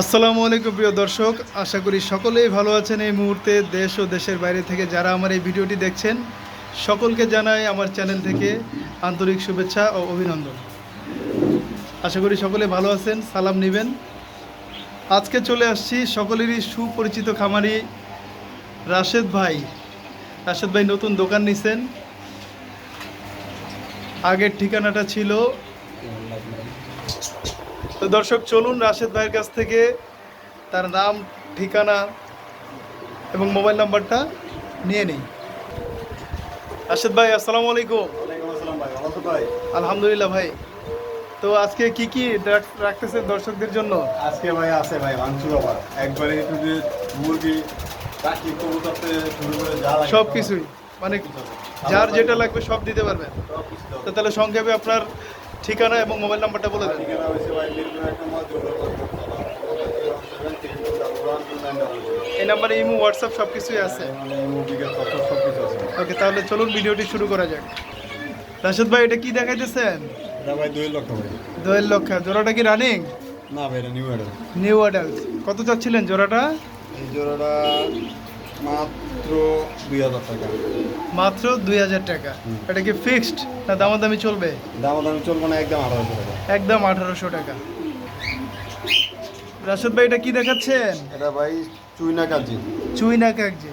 আসসালামু আলাইকুম প্রিয় দর্শক, আশা করি সকলেই ভালো আছেন এই মুহূর্তে দেশ ও দেশের বাইরে থেকে যারা আমার এই ভিডিওটি দেখছেন, সকলকে জানাই আমার চ্যানেল থেকে আন্তরিক শুভেচ্ছা ও অভিনন্দন। আশা করি সকলে ভালো আছেন, সালাম নেবেন। আজকে চলে আসছি সকলেরই সুপরিচিত খামারি রাশেদ ভাই। রাশেদ ভাই নতুন দোকান নিছেন। আগের ঠিকানাটা ছিল তো দর্শক চলুন রাশেদ ভাইয়ের কাছ থেকে তার নাম ঠিকানা এবং মোবাইল নাম্বারটা নিয়ে নিই। রাশেদ ভাই আসসালামু আলাইকুম। আলহামদুলিল্লাহ ভাই। তো আজকে কি কি রাখ- রাখতেছেন দর্শকদের জন্য? আজকে ভাই আছে ভাই আবার একবারে মুরগি পাখি শুরু করে যা সব কিছুই। মানে যার যেটা লাগবে সব দিতে পারবেন। তো তাহলে সংক্ষেপে আপনার ঠিকানা এবং মোবাইল নাম্বারটা বলে দেন। ঠিকানা হয়েছে ভাই এই নাম্বারে ইমো হোয়াটসঅ্যাপ সব কিছুই আছে। মানে আছে। ওকে তাহলে চলুন ভিডিওটি শুরু করা যাক। রাশেদ ভাই এটা কি দেখাইতেছেন? এটা ভাই দুই লক্ষ ভাই। দোয়েল লক্ষা জোড়াটা কি রানিং না ভাই নিউ এডাল নিউ অ্যাডাল্ট কত চাচ্ছিলেন জোড়াটা? এই জোড়াটা মাত্র দুই হাজার টাকা। মাত্র দুই হাজার টাকা। এটা কি ফিক্সড না দামাদামি চলবে? দাম দামি চলবো না একদম আঠারোশো টাকা। একদম আঠারোশো টাকা। রাশেদ ভাই এটা কি দেখাচ্ছেন? এটা ভাই চুইনা কাজি চুইনা কাকজি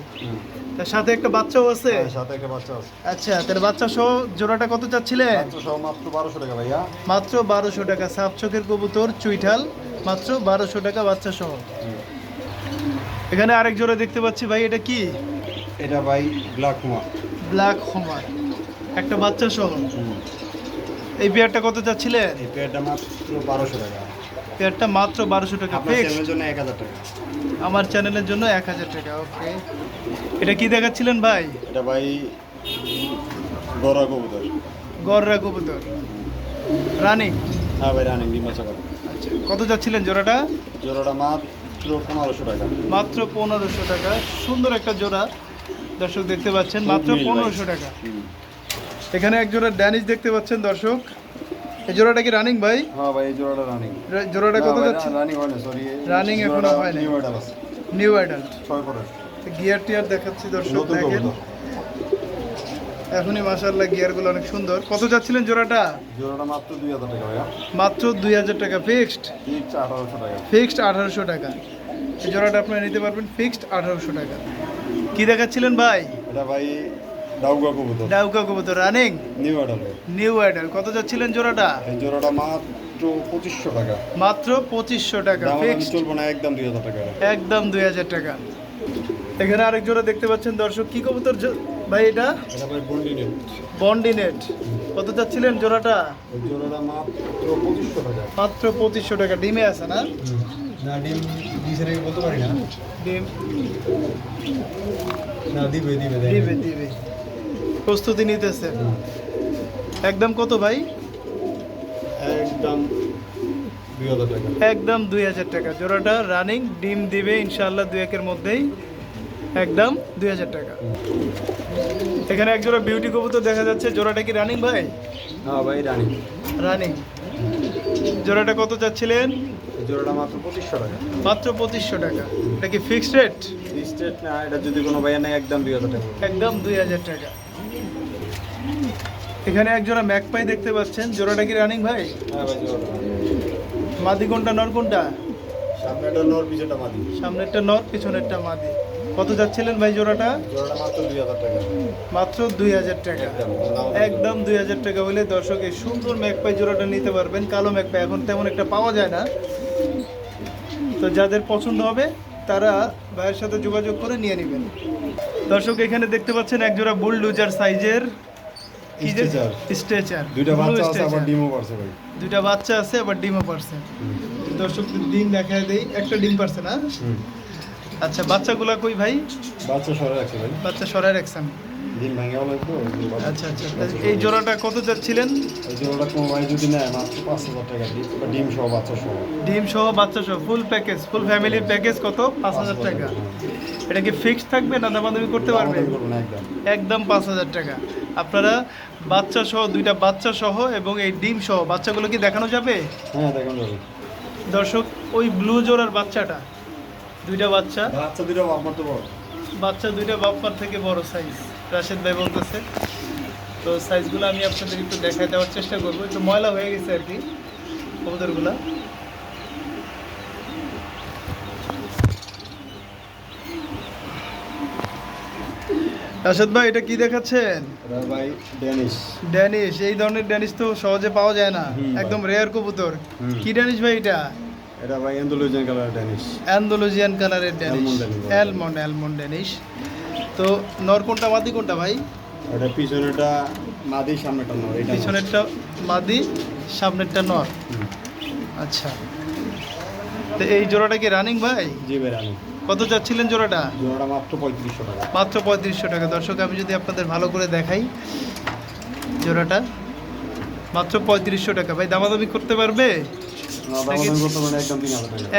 তার সাথে একটা বাচ্চাও আছে? সাথে একটা বাচ্চা আছে। আচ্ছা তার বাচ্চা সহ জোড়াটা কত চাচ্ছিলেন? সহ মাত্র বারোশো টাকা ভাইয়া। মাত্র বারোশো টাকা। সাপ চোখের কবুতর চুইঠাল মাত্র বারোশো টাকা বাচ্চা সহ এখানে আরেক জোড়া দেখতে পাচ্ছি ভাই এটা কি? এটা ভাই ব্ল্যাক মোয়া ব্ল্যাক হোমার একটা বাচ্চা সহ? এই বিয়ারটা কত চাচ্ছিলেন এই পেয়ারটা মাত্র বারোশো টাকা। পেয়ারটা মাত্র বারোশো টাকা আপনার ফিক্স চ্যানেলের জন্য এক হাজার টাকা। আমার চ্যানেলের জন্য এক হাজার টাকা ওকে এটা কি দেখাচ্ছিলেন ভাই? এটা ভাই গড়া কবুতর। গররা কবুতর। রানিং? হ্যাঁ ভাই রানিং ডিমা আচ্ছা কত যাচ্ছিলেন জোড়াটা? জোড়াটা মাত্র পনেরোশো টাকা। মাত্র পনেরোশো টাকা সুন্দর একটা জোড়া। দর্শক দেখতে পাচ্ছেন মাত্র ভাই। পনেরোশো টাকা। এখানে এক জোড়া ড্যানিশ দেখতে পাচ্ছেন দর্শক। এই জোড়াটা কি রানিং ভাই? হ্যাঁ ভাই এই জোড়াটা রানিং জোড়াটা কত যাচ্ছে? রানিং হয় না সরি Running এখনও হয় নাই। নিউ এডাল আছে। নিউ অ্যাডাল্ট ছয় পরে গিয়ার টিয়ার দেখাচ্ছি দর্শক দেখেন। এখনই মাসাল্লাহ গিয়ারগুলো অনেক সুন্দর। কত যাচ্ছিলেন জোড়াটা? জোড়াটা মাত্র দুই হাজার টাকা ভাইয়া। মাত্র দুই হাজার টাকা ফিক্সড ঠিক আঠারোশো টাকা। ফিক্সড আঠারোশো টাকা। এই জোড়াটা আপনারা নিতে পারবেন ফিক্সড আঠারোশো টাকা। কি দেখাচ্ছিলেন ভাই? এটা ভাই ডাউগা কবুতর। ডাউকা কবুতর running new adult new adult কত যাচ্ছিলেন জোড়াটা? এই জোড়াটা মাত্র পঁচিশশো টাকা। মাত্র পঁচিশশো টাকা আমি চলবো না একদম দুই হাজার টাকা একদম দুই হাজার টাকা। এখানে আরেক জোড়া দেখতে পাচ্ছেন দর্শক কি কবুতর ভাই এটা? এটা ভাই বন্ডিনেট বন্ডিনেট কত চাচ্ছিলেন জোড়াটা? জোড়াটা মাত্র পঁচিশশো টাকা। মাত্র পঁচিশশো টাকা ডিমে আছে না? না ডিম দিছে নাকি বলতে পারি না? ডিম। না দিবে দিবে দিবে দিবে। প্রস্তুতি নিতেছে। একদম কত ভাই? একদম একদম দুই হাজার টাকা। জোড়াটা রানিং ডিম দিবে ইনশাআল্লাহ দুই একের মধ্যেই। একদম দুই হাজার টাকা। এখানে এক জোড়া বিউটি কবুতর দেখা যাচ্ছে। জোড়াটা কি রানিং ভাই? হ্যাঁ ভাই রানি রানিং জোড়াটা কত চাচ্ছিলেন? জোড়াটা মাত্র পঁচিশশো টাকা। মাত্র পঁচিশশো টাকা। এটা কি ফিক্সড রেট স্টেট না এটা যদি কোনো ভাইয়া নেয় একদম দুই হাজার টাকা। একদম দুই হাজার টাকা। এখানে এক জোড়া ম্যাকপাই দেখতে পাচ্ছেন। জোড়াটা কি রানিং ভাই? হ্যাঁ ভাই জোড়াটা মাদি কোনটা নর কোনটা? সামনে একটা নর পিছটা মাদি। সামনেরটা নর পিছনেরটা মাদি। কত যাচ্ছিলেন ভাই জোড়াটা? জোড়াটা মাত্র দুই হাজার টাকা। মাত্র দুই হাজার টাকা। একদম একদম দুই হাজার টাকা হলে দর্শক এই সুন্দর ম্যাকপাই জোড়াটা নিতে পারবেন। কালো ম্যাকপাই এখন তেমন একটা পাওয়া যায় না। তো যাদের পছন্দ হবে তারা ভাইয়ের সাথে যোগাযোগ করে নিয়ে নেবেন। দর্শক এখানে দেখতে পাচ্ছেন এক জোড়া বুলডুজার সাইজের স্ট্রেচার। দুইটা বাচ্চা আছে আবার ডিমও পারছে ভাই। দুইটা বাচ্চা আছে আবার ডিমও পারছে। দর্শক ডিম দেখায় দেই। একটা ডিম পারছে না? আচ্ছা বাচ্চাগুলা কই ভাই? বাচ্চা সরে রাখছে ভাই। বাচ্চা সরাই রাখছেন ডিম আচ্ছা আচ্ছা। এই জোড়াটা কত যাচ্ছিলেন এই জোড়াটা কোনো ভাই যদি নেয় মাত্র পাঁচ হাজার টাকা ডিম ডিম সহ বাচ্চা সহ। ডিম সহ বাচ্চা সহ ফুল প্যাকেজ ফুল ফ্যামিলির প্যাকেজ কত? পাঁচ হাজার টাকা। এটা কি ফিক্সড থাকবে না দামাদামি করতে পারবে? একদম। পাঁচ হাজার টাকা। আপনারা বাচ্চা সহ দুইটা বাচ্চা সহ এবং এই ডিম সহ বাচ্চাগুলো কি দেখানো যাবে? হ্যাঁ দেখুন যাবে। দর্শক ওই ব্লু জোড়ার বাচ্চাটা দুইটা বাচ্চা। বাচ্চা দুটো আমার তো বড়। বাচ্চা দুইটা বাপ্পার থেকে বড় সাইজ রাশেদ ভাই বলতেছে। তো সাইজগুলো আমি আপনাদের একটু দেখাই দেওয়ার চেষ্টা করব। একটু ময়লা হয়ে গেছে আর কি কবুতরগুলা। রাশেদ ভাই এটা কি দেখাচ্ছেন? ভাই ড্যানিশ ড্যানিশ এই ধরনের ড্যানিশ তো সহজে পাওয়া যায় না। একদম রেয়ার কবুতর। কি ড্যানিশ ভাই এটা? এটা ভাই এন্ডোলজিয়ান কালার ড্যানিশ অ্যান্ডোলজিয়ান কালারের ড্যানিশ অ্যালমন্ড অ্যালমন্ড ড্যানিশ তো নর কোনটা মাদি কোনটা ভাই? এটা পিছনেটা মাদি সামনেটা নয় এটা নর। পিছনেরটা মাদি সামনেরটা নর। আচ্ছা। তো এই জোড়াটা কি রানিং ভাই? জি ভাই রানিং কত চাচ্ছিলেন জোড়াটা? জোড়াটা মাত্র পঁয়ত্রিশশো টাকা। মাত্র পঁয়ত্রিশশো টাকা। দর্শক আমি যদি আপনাদের ভালো করে দেখাই জোড়াটা। মাত্র পঁয়ত্রিশশো টাকা। ভাই দামাদামি করতে পারবে?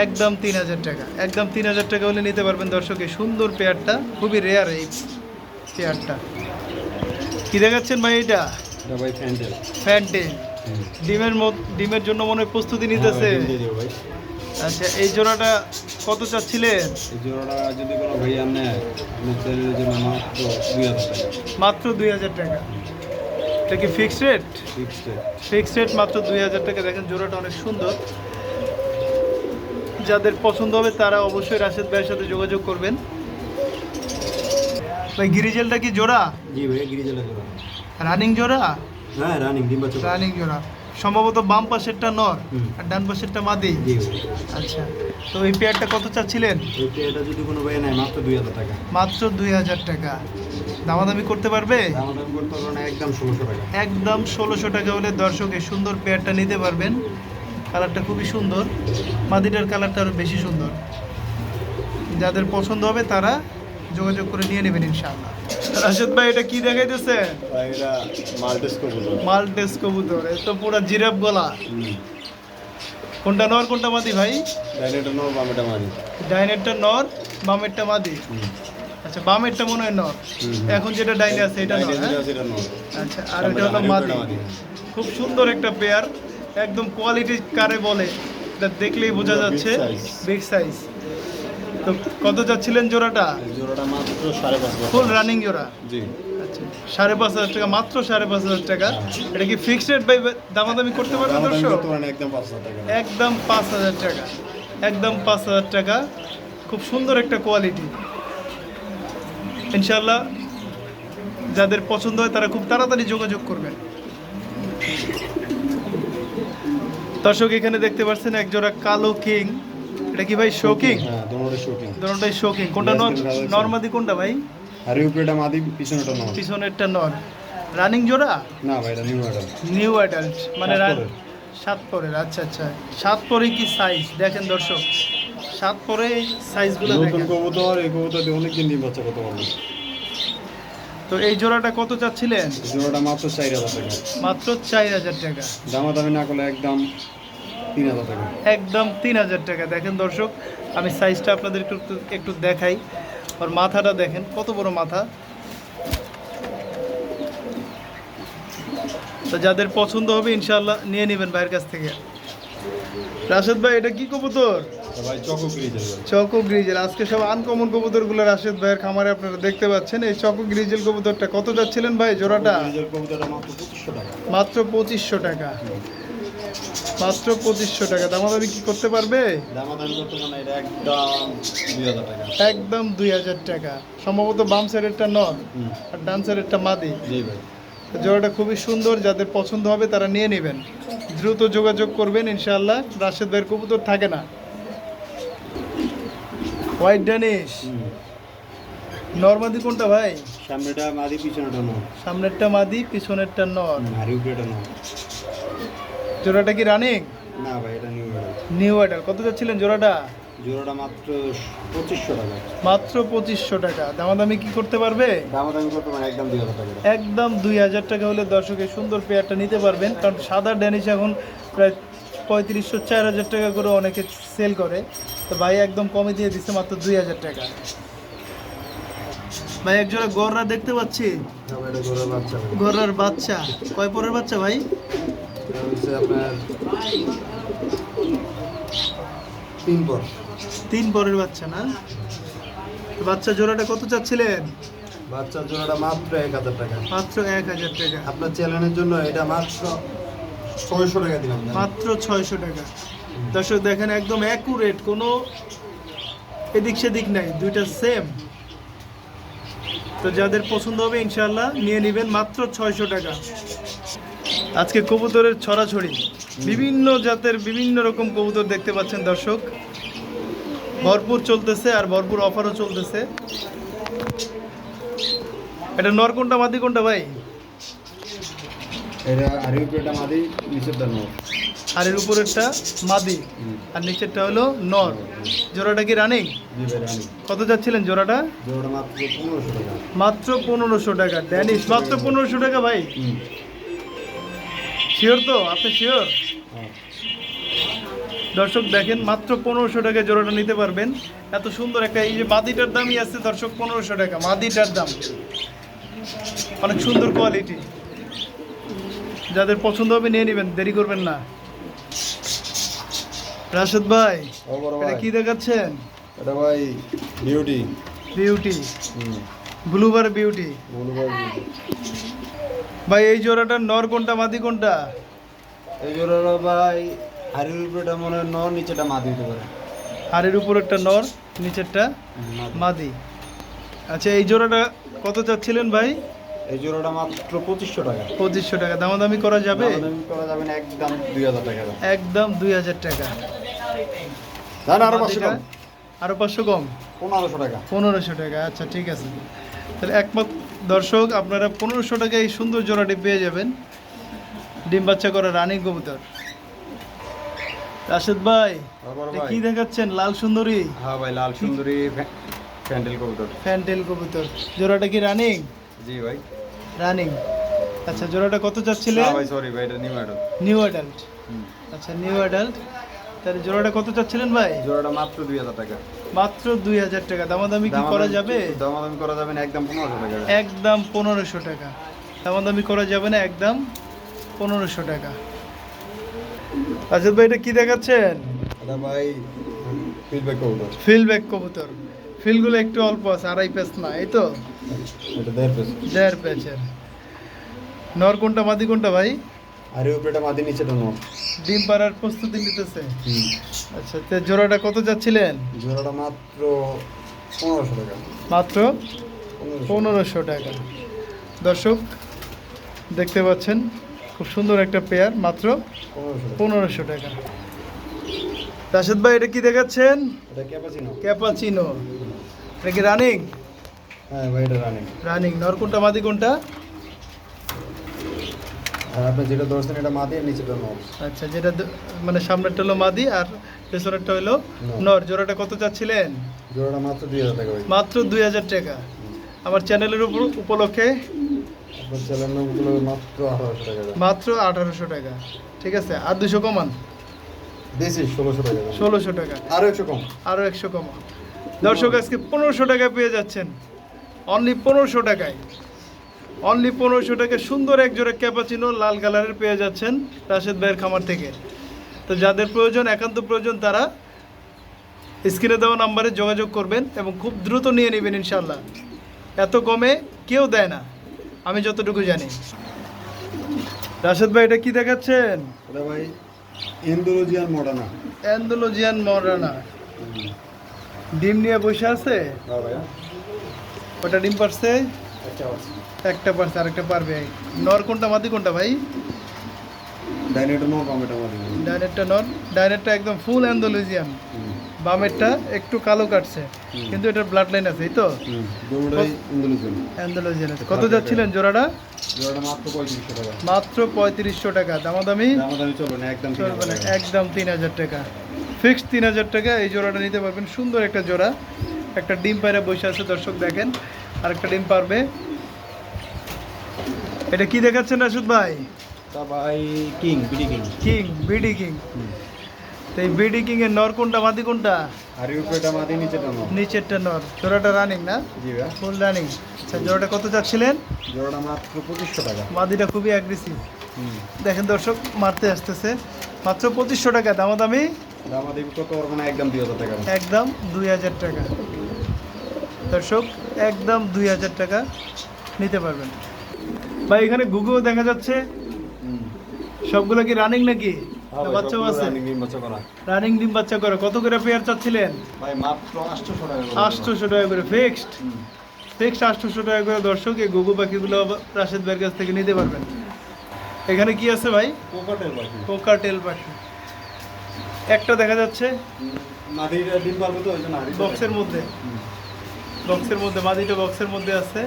একদম তিন হাজার টাকা। একদম তিন হাজার টাকা। হলে নিতে পারবেন দর্শক এই সুন্দর পেয়ারটা। খুবই রেয়ার এই পেয়ারটা। কি দেখাচ্ছেন ভাই এটা? ফ্যান্টেল ডিমের ডিমের জন্য মনে হয় প্রস্তুতি নিতেছে। ভাই। আচ্ছা এই জোড়াটা কত চাচ্ছিলেন? এই জোড়াটা যদি কোনো ভাইয়া নেয় মাত্র দুই হাজার টাকা। মাত্র দুই হাজার টাকা। এটা কি fixed rate fixed fixed rate মাত্র দুই হাজার টাকা। দেখেন জোড়াটা অনেক সুন্দর। যাদের পছন্দ হবে তারা অবশ্যই রাশেদ ভাইয়ের সাথে যোগাযোগ করবেন। ভাই গিরিজেলটা কি জোড়া? জি ভাই গিরিজেলটা জোড়া। রানিং জোড়া? হ্যাঁ রানিং ডিম বাচ্চা রানিং জোড়া। সম্ভবত বাম পাশেরটা নর আর ডান পাশেরটা মাদি। আচ্ছা তো এই পেয়ারটা কত চাচ্ছিলেন? এই পেয়ারটা যদি কোনো ভাই নেয় মাত্র দুই হাজার টাকা। মাত্র দুই হাজার টাকা। দামাদামি করতে পারবে? দাম দাম করতে পারব না একদম ষোলোশো টাকা। একদম ষোলোশো টাকা হলে দর্শক এই সুন্দর পেয়ারটা নিতে পারবেন। কালারটা খুবই সুন্দর। মাদিটার কালারটা আরও বেশি সুন্দর। যাদের পছন্দ হবে তারা যোগাযোগ করে নিয়ে নেবেন ইনশাআল্লাহ। রাশেদ ভাই এটা কি দেখাইতেছে? ভাই এটা মাল্টেস কবুতর। মালটেস কবুতর এ তো পুরো জিরাফ গলা। কোনটা নর কোনটা মাদি ভাই? ডাইনেটা নো বামেটা মারি ডাইনেরটা নর বামেরটা মাদি? আচ্ছা বামেরটা মনে হয় নর। এখন যেটা ডাইনে আছে এটা নর হ্যাঁ? আচ্ছা আর এটা হলো মাদি। খুব সুন্দর একটা পেয়ার একদম কোয়ালিটি কারে বলে এটা দেখলেই বোঝা যাচ্ছে। বিগ সাইজ তো কত যাচ্ছিলেন জোড়াটা? জোড়াটা মাত্র সাড়ে পাঁচ ফুল রানিং জোড়া? জি। আচ্ছা সাড়ে পাঁচ হাজার টাকা মাত্র সাড়ে পাঁচ হাজার টাকা। এটা কি ফিক্সড রেট বাই দামাদামি করতে পারবেন দর্শক? একদম পাঁচ হাজার টাকা। একদম পাঁচ হাজার টাকা একদম পাঁচ হাজার টাকা। খুব সুন্দর একটা কোয়ালিটি ইনশাল্লাহ যাদের পছন্দ হয় তারা খুব তাড়াতাড়ি যোগাযোগ করবেন। দর্শক এখানে দেখতে পাচ্ছেন এক জোড়া কালো কিং। এটা কি ভাই শোকিং হ্যাঁ। দোনোটা শোকিং দুটোটাই শোকিং কোনটা নর। নর্মাদি কোনটা ভাই? আর উপরেটা মাদি পিছনেটা নো পিছনেরটা নর। রানিং জোড়া? না ভাই এটা নিউ এটা নিউ অ্যাডাল্ট মানে সাত রা- পরের। সাত পরের আচ্ছা আচ্ছা। সাত পরে কি সাইজ দেখেন দর্শক সাত পরে সাইজগুলো নতুন দেখেন। কবুতর এই কবুতর দিয়ে অনেকদিন ডিম বাচ্চা করতে পারব। তো এই জোড়াটা কত চাচ্ছিলেন? জোড়াটা মাত্র চার হাজার টাকা। মাত্র চার হাজার টাকা। দামাদামি না করলে একদম একদম তিন হাজার টাকা। দেখেন দর্শক আমি সাইজটা আপনাদের একটু একটু দেখাই। আর মাথাটা দেখেন কত বড় মাথা। তো যাদের পছন্দ হবে ইনশাল্লাহ নিয়ে নেবেন ভাইয়ের কাছ থেকে। রাশেদ ভাই এটা কি কবুতর? চকো গ্রিজেল আজকে সব আনকমন রাশেদ ভাইয়ের খামারে আপনারা দেখতে পাচ্ছেন। এই চকো গ্রিজেল কবুতরটা কত যাচ্ছিলেন ভাই? জোড়াটা? মাত্র পঁচিশশো টাকা। মাত্র পঁচিশশো টাকা। মাত্র পঁচিশশো টাকা। দামাদামি কি করতে পারবে? দামাদামি করতে মানে এটা একদম দুই হাজার টাকা। একদম দুই হাজার টাকা। সম্ভবত বাম সাইডেরটা নর হুম। আর ডান সাইডেরটা মাদি। জি ভাই। জোড়াটা খুবই সুন্দর যাদের পছন্দ হবে তারা নিয়ে নেবেন। দ্রুত যোগাযোগ করবেন ইনশাআল্লাহ। রাশেদ ভাইয়ের কবুতর থাকে না। হোয়াইট ড্যানিশ নর্মাদি কোনটা ভাই? সামনেটা মাদি পিছনেটা নো সামনেরটা মাদি পিছনেরটা নর আর উপরেটা নো জোড়াটা কি রানিং না ভাই এটা নিউ এটা নিউ অ্যাডাল কত যাচ্ছিলেন জোড়াটা? জোড়াটা মাত্র পঁচিশশো টাকা। মাত্র পঁচিশশো টাকা। দামাদামি কি করতে পারবে? দামাদামি করতে মানে একদম দুই হাজার টাকা একদম দুই হাজার টাকা হলে দর্শকের সুন্দর পেয়ারটা নিতে পারবেন। কারণ সাদা ড্যানিশ এখন প্রায় পঁয়ত্রিশশো চার হাজার টাকা করে অনেকে সেল করে। তো ভাই একদম কমে দিয়ে দিচ্ছে মাত্র দুই হাজার টাকা। ভাই একজোড়া গররা দেখতে পাচ্ছি? গররার বাচ্চা। কয় পরের বাচ্চা ভাই? হচ্ছে আপনার তিন পর তিন পরের বাচ্চা না? বাচ্চা জোড়াটা কত চাচ্ছিলেন? বাচ্চার জোড়াটা মাত্র এক হাজার টাকা। মাত্র এক হাজার টাকা। আপনার চ্যানেলের জন্য এটা মাত্র ছয়শো টাকা দিলাম মাত্র ছয়শো টাকা। দর্শক দেখেন একদম অ্যাকুরেট কোনো এদিক সেদিক নাই দুইটা সেম তো যাদের পছন্দ হবে ইনশাল্লাহ নিয়ে নেবেন মাত্র ছয়শো টাকা। আজকে কবুতরের ছড়াছড়ি। বিভিন্ন জাতের বিভিন্ন রকম কবুতর দেখতে পাচ্ছেন দর্শক। ভরপুর চলতেছে আর ভরপুর অফারও চলতেছে। এটা নর কোনটা মাদি কোনটা ভাই? এটা আরিউ পেটা মাদি নিচের দাম আর এর উপরেরটা মাদি। আর নিচেরটা হলো নর। জোড়াটা কি রানিং? কত যাচ্ছিলেন জোড়াটা? জোড়াটা মাত্র পনেরোশো টাকা। মাত্র পনেরোশো টাকা। ড্যানিশ মাত্র পনেরোশো টাকা ভাই? শিওর তো? আপনি শিওর দর্শক দেখেন মাত্র পনেরোশো টাকা জোড়াটা নিতে পারবেন। এত সুন্দর একটা এই যে মাদিটার দামই আছে দর্শক পনেরোশো টাকা মাদিটার দাম। অনেক সুন্দর কোয়ালিটি যাদের পছন্দ হবে নিয়ে নেবেন দেরি করবেন না। রাশেদ ভাই এটা ভাই। কি দেখাচ্ছেন? এটা ভাই beauty beauty blue bar beauty blue bar beauty ভাই এই জোড়াটার নর কোনটা মাদি কোনটা? এই জোড়াটা ভাই আরিউ পেটা মনে হয় নর নিচেটা মাদি হতে পারে। উপর একটা নর নিচেরটা মাদি। আচ্ছা এই জোড়াটা কত চাচ্ছিলেন ভাই? এই জোড়াটা মাত্র পঁচিশশো টাকা। পঁচিশশো টাকা। দামাদামি করা যাবে? করা যাবে না একদম দুই হাজার টাকা। একদম দুই হাজার টাকা। না না আরও পাঁচশো আরও পাঁচশো কম? পনেরোশো টাকা। পনেরোশো টাকা আচ্ছা ঠিক আছে। তাহলে একমাত্র দর্শক আপনারা পনেরোশো টাকা এই সুন্দর জোড়াটি পেয়ে যাবেন। ডিম বাচ্চা করা রানিং কবুতর। রাশেদ ভাই কি দেখাচ্ছেন? লাল সুন্দরী? হ্যাঁ ভাই লাল সুন্দরী প্যান্ডেল কবুতর। ফ্যান্টেল কবুতর। জোড়াটা কি রানিং? জি ভাই। রানিং। আচ্ছা জোড়াটা কত চাচ্ছিলেন ভাই সরি ভাই এটা নিউ অ্যাডাল নিউ অ্যাডাল্ট আচ্ছা নিউ অ্যাডাল্ট তাহলে জোড়াটা কত চাচ্ছিলেন ভাই? জোড়াটা মাত্র দুই হাজার টাকা। মাত্র দুই হাজার টাকা। দামাদামি কি করা যাবে? দামাদামি করা যাবে না একদম পনেরোশো টাকা। একদম পনেরোশো টাকা। দামাদামি করা যাবে না একদম পনেরোশো টাকা। আচ্ছা ভাই এটা কি দেখাচ্ছেন? ভাই ফিডব্যাক কবুতর ফিল কবুতর। ফিলগুলো একটু অল্প আছে আড়াই পেস না এই তো? দেড় পিস পেসের নর কোনটা মাদি কোনটা ভাই? আর উপরেটা মাদি নিচেটা নয় ডিম পাড়ার প্রস্তুতি নিতেছে। আচ্ছা তো জোড়াটা কত যাচ্ছিলেন? জোড়াটা মাত্র পনেরোশো টাকা। মাত্র পনেরোশো। টাকা। দর্শক দেখতে পাচ্ছেন খুব সুন্দর একটা পেয়ার মাত্র পনেরোশো টাকা। রাশেদ ভাই এটা কি দেখাচ্ছেন? এটা ক্যাপাচিনো ক্যাপাচিনো এটা কি রানিং হ্যাঁ ভাই এটা রানিং রানিং নর কোনটা মাদি কোনটা? আর আপনি যেটা ধরছেন এটা মাদি আর নিচেটা নয় আচ্ছা যেটা মানে সামনেরটা হলো মাদি আর পেছনেরটা হলো নর। জোড়াটা কত চাচ্ছিলেন জোড়াটা মাত্র দুই হাজার টাকা মাত্র দুই হাজার টাকা। আমার চ্যানেলের উপর উপলক্ষে মাত্র আঠারোশো টাকা টাকা। ঠিক আছে আর দুশো কমান? ষোলোশো টাকা টাকা। আরও একশো কম আরও একশো কমান। দর্শক আজকে পনেরোশো টাকায় পেয়ে যাচ্ছেন। অনলি পনেরোশো টাকায়। অনলি পনেরোশো টাকায় সুন্দর এক জোড়া ক্যাপাচিনো লাল কালারের পেয়ে যাচ্ছেন রাশেদ ভাইয়ের খামার থেকে। তো যাদের প্রয়োজন একান্ত প্রয়োজন তারা স্ক্রিনে দেওয়া নাম্বারে যোগাযোগ করবেন এবং খুব দ্রুত নিয়ে নেবেন ইনশাল্লাহ এত কমে কেউ দেয় না আমি যতটুকু জানি। রাশেদ ভাই এটা কি দেখাচ্ছেন? ভাই ইন্দোলজিয়ান মডার্না অ্যান্ডোলজিয়ান মরানা ডিম নিয়ে বসে আছে? হ্যাঁ ওটা ডিম পারছে? একটা পারছে। আরেকটা পারবে। নর কোনটা মাদি কোনটা ভাই? ডাইনেটো নো কমেটা মাদি। ডাইনেটটা নন ডাইনেটটা একদম ফুল অ্যান্ডোলজিয়ান বামেরটা একটু কালো কাটছে কিন্তু এটার ব্লাড লাইন আছে এই তো? অ্যান্ডোলজিয়ান আছে। কত যাচ্ছিলেন জোড়াটা? মাত্র পঁয়ত্রিশশো টাকা। দামাদামি? একদম তিন হাজার টাকা। ফিক্সড তিন হাজার টাকা। এই জোড়াটা নিতে পারবেন। সুন্দর একটা জোড়া। একটা ডিম পায়রা বসে আছে দর্শক দেখেন। আর একটা ডিম পারবে এটা কি দেখাচ্ছেন রাশুদ ভাই? ভাই king BD king. King BD king. তো এই বিডি কিং এর নর কোনটা? মাদি কোনটা? আর উপরেটা মাদি নিচেরটা নর। জোড়াটা রানিং না? জি ভাই। ফুল রানিং আচ্ছা জোড়াটা কত চাচ্ছিলেন? জোড়াটা মাত্র পঁচিশশো টাকা। মাদিটা খুবই অ্যাগ্রেসিভ দেখেন দর্শক মারতে আসতেছে। মাত্র পঁচিশশো টাকা। দামাদামি? দাম দিবি কত পারব না একদম দুই হাজার টাকা। একদম দুই হাজার টাকা। দর্শক একদম দুই হাজার টাকা নিতে পারবেন। ভাই এখানে গুগো দেখা যাচ্ছে সবগুলো কি রানিং নাকি? হ্যাঁ আছে? রানিং ডিম বাচ্চা করে। কত করে পেয়ার চাচ্ছিলেন? আটশোশো টাকা করে। ফিক্সড হুম। ফিক্সড আটশোশো টাকা করে দর্শক এই গুগু পাখিগুলো রাশেদ ভাইয়ের কাছ থেকে নিতে পারবেন। এখানে কি আছে ভাই? কোকাটেল পাখি। একটা দেখা যাচ্ছে। বক্সের মধ্যে। বক্সের মধ্যে মাদিটা বক্সের মধ্যে আছে।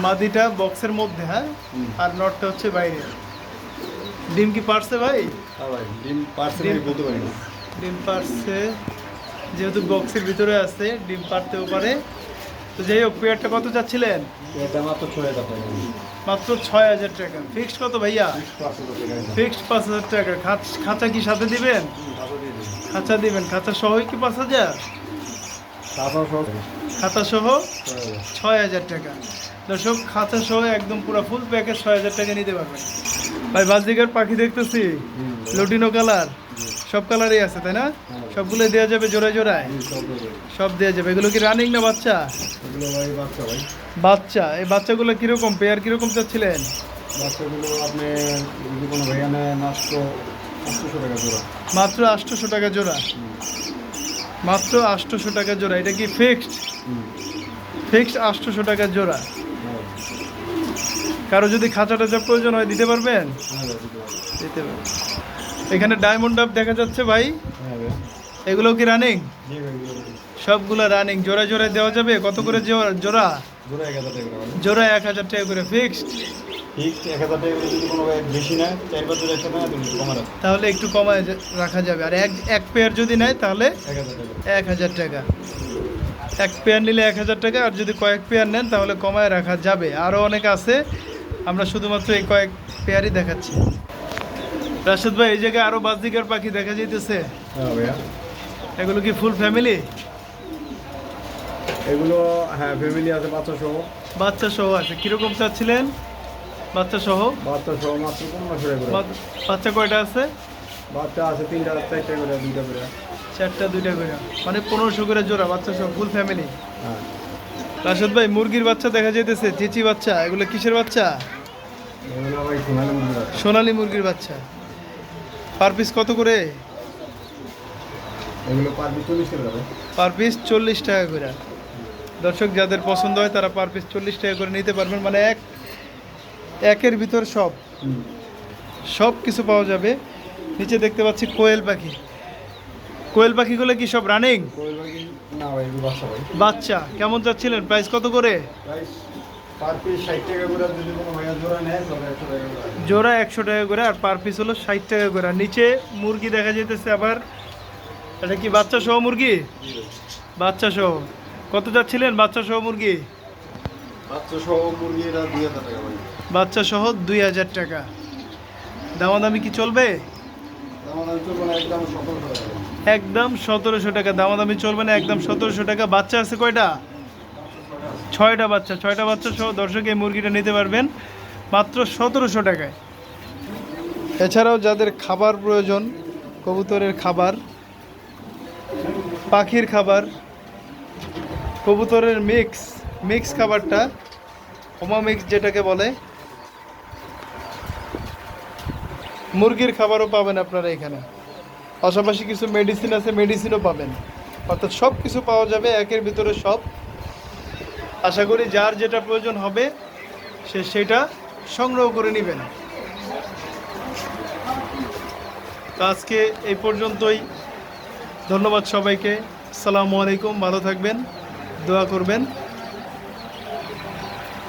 মাদিটা বক্সের মধ্যে হ্যাঁ? আর নটটা হচ্ছে বাইরে। ডিম কি পারছে ভাই? ভাই ডিম পারছে ডিম- বলতে পারি না। ডিম পারছে যেহেতু বক্সের ভিতরে আছে ডিম পারতেও পারে। তো যাই হোক পেয়ারটা কত চাচ্ছিলেন এটা মাত্র ছয় হাজার টাকা। মাত্র ছয় হাজার টাকা। ফিক্সড কত ভাইয়া। ফিক্সড পাঁচ হাজার টাকা। খাঁচ- কি সাথে দিবেন। খাঁচা দিবেন। খাঁচা সহ কি পাঁচ হাজার? খাতা সহ। ছয় হাজার। টাকা। দর্শক খাঁচা সহ একদম পুরো ফুল প্যাকেজ ছয় হাজার টাকা নিতে পারবেন। ভাই বাজদিকার পাখি দেখতেছি। Lutino colour. সব কালারই আছে তাই না। সবগুলো দেওয়া যাবে জোড়ায় জোড়ায়? সব দিয়ে দেওয়া যাবে। এগুলো কি রানিং না বাচ্চা? এগুলো ভাই বাচ্চা ভাই। বাচ্চা। এই বাচ্চাগুলো কীরকম? পেয়ার কীরকম চাচ্ছিলেন? বাচ্চাগুলো আপনি যদি কোনো ভাইয়া নেয় মাত্র আটশোশো টাকা জোড়া। মাত্র আটশোশো টাকা জোড়া? মাত্র আটশোশো টাকা জোড়া। এটা কি ফিক্সড ফিক্সড আটশোশো টাকা জোড়া। কারও যদি খাঁচা টাচা প্রয়োজন হয় দিতে পারবেন? হ্যাঁ দিতে পারবেন। এখানে ডায়মন্ড ডাব দেখা যাচ্ছে ভাই। হ্যাঁ এগুলো কি রানিং। সবগুলো রানিং জোড়া জোড়ায় দেওয়া যাবে? কত করে জোড়া জোড়া? এক হাজার টাকা করে ফিক্সড। তাহলে একটু কমায় রাখা যাবে। আর এক এক পেয়ার যদি নেয় তাহলে এক হাজার টাকা। এক পেয়ার নিলে এক হাজার টাকা আর যদি কয়েক পেয়ার নেন তাহলে কমায় রাখা যাবে। আরও অনেক আছে। আমরা শুধুমাত্র এই কয়েক পেয়ারই দেখাচ্ছি। রাশেদ ভাই এই জায়গায় আরও বাজদিকার পাখি দেখা যাইতেছে? হ্যাঁ এগুলো কি ফুল ফ্যামিলি এগুলো হ্যাঁ ফ্যামিলি আছে বাচ্চা সহ বাচ্চা সহ আছে। কীরকম চাচ্ছিলেন? বাচ্চা সহ বাচ্চা সহ মাত্র পনেরোশো টাকা বাচ্চা কয়টা আছে? বাচ্চা আছে তিনটা চারটা করে দুইটা করে। চারটা দুইটা করে। মানে পনেরোশো করে জোড়া বাচ্চা সহ ফুল ফ্যামিলি হ্যাঁ। রাশেদ ভাই মুরগির বাচ্চা দেখা যাইতেছে চিচি বাচ্চা এগুলো কিসের বাচ্চা? সোনালি মুরগির বাচ্চা। পার পিস কত করে? পার পিস চল্লিশ টাকা করে। দর্শক যাদের পছন্দ হয় তারা পার পিস চল্লিশ টাকা করে নিতে পারবেন। মানে এক একের ভিতর সব। সব কিছু পাওয়া যাবে। নিচে দেখতে পাচ্ছি কোয়েল পাখি। কোয়েল পাখিগুলো কি সব রানিং কোয়েল পাখি না ভাই বাচ্চা ভাই। বাচ্চা কেমন চাচ্ছিলেন? প্রাইস কত করে? প্রাইস পার পিস ষাট টাকা করে যদি কোনো ভাইয়া জোড়া নেয় তাহলে একশো টাকা করে। জোড়া একশো টাকা করে আর পার পিস হলো ষাট টাকা করে। নিচে মুরগি দেখা যেতেছে আবার। এটা কি বাচ্চা সহ মুরগি? বাচ্চা সহ। কত যাচ্ছিলেন বাচ্চা সহ মুরগি? বাচ্চা সহ মুরগি এটা দুই হাজার টাকা ভাই। বাচ্চা সহ টাকা। দামাদামি কি চলবে? আমার দাম চলবে না একদম সফল একদম সতেরোশো টাকা। দামাদামি চলবে না, একদম সতেরোশো টাকা। বাচ্চা আছে কয়টা? ছয়টা বাচ্চা ছয়টা বাচ্চা সহ দর্শক এই মুরগিটা নিতে পারবেন মাত্র সতেরোশো টাকায়। এছাড়াও যাদের খাবার প্রয়োজন, কবুতরের খাবার, পাখির খাবার, কবুতরের মিক্স মিক্স খাবারটা হোমা মিক্স যেটাকে বলে, মুরগির খাবারও পাবেন আপনারা এখানে। পাশাপাশি কিছু মেডিসিন আছে মেডিসিনও পাবেন। অর্থাৎ সব কিছু পাওয়া যাবে, একের ভিতরে সব। আশা করি যার যেটা প্রয়োজন হবে, সে সেটা সংগ্রহ করে নেবেন। তো আজকে এই পর্যন্তই। ধন্যবাদ সবাইকে। আসসালামু আলাইকুম, ভালো থাকবেন, দোয়া করবেন।